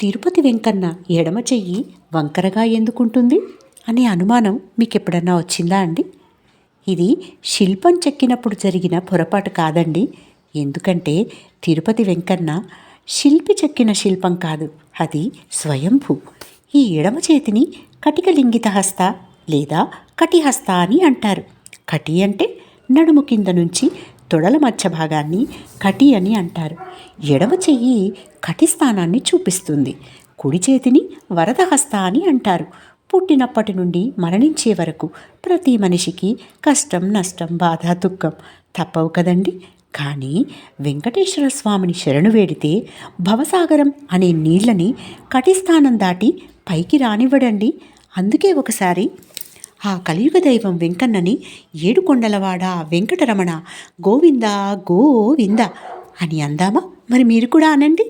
తిరుపతి వెంకన్న ఎడమ చెయ్యి వంకరగా ఎందుకుంటుంది? అనే అనుమానం మీకు ఎప్పుడన్నా వచ్చిందా అండి? ఇది శిల్పం చెక్కినప్పుడు జరిగిన పొరపాటు కాదండి. ఎందుకంటే తిరుపతి వెంకన్న శిల్పి చెక్కిన శిల్పం కాదు. అది స్వయంభూ. ఈ ఎడమ చేతిని కటికలింగిత హస్త లేదా కటిహస్త అని అంటారు. కటి అంటే నడుము కింద నుంచి తొడల మధ్య భాగాన్ని కటి అని అంటారు. ఎడమ చెయ్యి కటి స్థానాన్ని చూపిస్తుంది. కుడి చేతిని వరదహస్త అని అంటారు. పుట్టినప్పటి నుండి మరణించే వరకు ప్రతి మనిషికి కష్టం నష్టం బాధ దుఃఖం తప్పవు కదండి. కానీ వెంకటేశ్వర స్వామిని శరణు వేడితే భవసాగరం అనే నీళ్ళని కటిస్థానం దాటి పైకి రానివ్వడండి. అందుకే ఒకసారి ఆ కలియుగ దైవం వెంకన్నని ఏడుకొండలవాడ వెంకటరమణ గోవింద గోవింద అని అందామా? మరి మీరు కూడా అనండి.